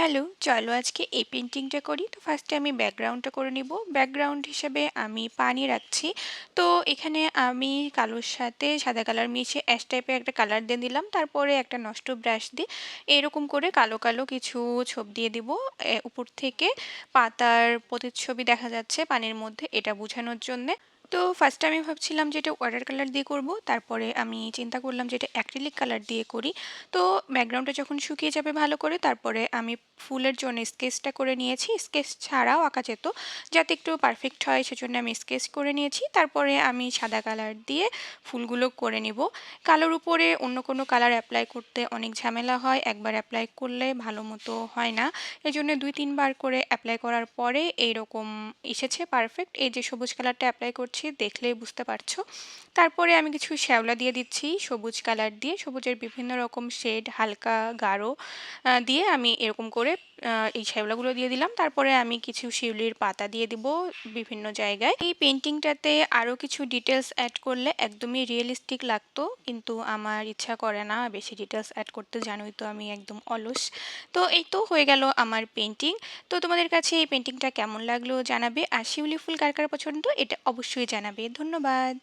Hello, চলো আজকে এই পেন্টিংটা করি। তো ফার্স্টে আমি ব্যাকগ্রাউন্ডটা করে নিব। ব্যাকগ্রাউন্ড হিসেবে আমি পানি রাখছি। তো এখানে আমি কালোর সাথে সাদা কালার মিশিয়ে অ্যাশ টাইপের একটা কালার দিয়ে দিলাম। তারপরে একটা নষ্ট ব্রাশ দিয়ে এরকম করে কালো কালো কিছু ছোপ দিয়ে দিব। উপর থেকে পাতার প্রতিচ্ছবি দেখা যাচ্ছে পানির মধ্যে এটা বোঝানোর জন্যে। তো ফার্স্টে আমি ভাবছিলাম যে এটা ওয়াটার কালার দিয়ে করব, তারপরে আমি চিন্তা করলাম যে এটা অ্যাক্রিলিক কালার দিয়ে করি। তো ব্যাকগ্রাউন্ডটা যখন শুকিয়ে যাবে ভালো করে, তারপরে আমি ফুলের জন্য স্কেচটা করে নিয়েছি। স্কেচ ছাড়াও আঁকা যেত, যাতে একটু পারফেক্ট হয়, সেজন্য আমি স্কেচ করে নিয়েছি। তারপরে আমি সাদা কালার দিয়ে ফুলগুলো করে নিব। কালোর উপরে অন্য কোনো কালার অ্যাপ্লাই করতে অনেক ঝামেলা হয়, একবার অ্যাপ্লাই করলে ভালো মতো হয় না। এই জন্য দুই তিনবার করে অ্যাপ্লাই করার পরে এইরকম এসেছে পারফেক্ট এই যে সবুজ কালারটা অ্যাপ্লাই করছি দেখলেই বুঝতে পারছ। তারপরে আমি কিছু শ্যাওলা দিয়ে দিচ্ছি, সবুজ কালার দিয়ে। সবুজের বিভিন্ন রকম শেড, হালকা গাঢ় দিয়ে আমি এরকম করে এই শ্যাওলাগুলো দিয়ে দিলাম। তারপরে আমি কিছু শিউলির পাতা দিয়ে দিব বিভিন্ন জায়গায়। এই পেন্টিংটাতে আরও কিছু ডিটেলস অ্যাড করলে একদমই রিয়েলিস্টিক লাগতো, কিন্তু আমার ইচ্ছা করে না বেশি ডিটেলস অ্যাড করতে, জানোই তো আমি একদম অলস। তো এই তো হয়ে গেল আমার পেন্টিং তো তোমাদের কাছে এই পেন্টিংটা কেমন লাগল জানাবে। আর শিউলি ফুল কার কার পছন্দ, এটা অবশ্যই জানাবে। ধন্যবাদ।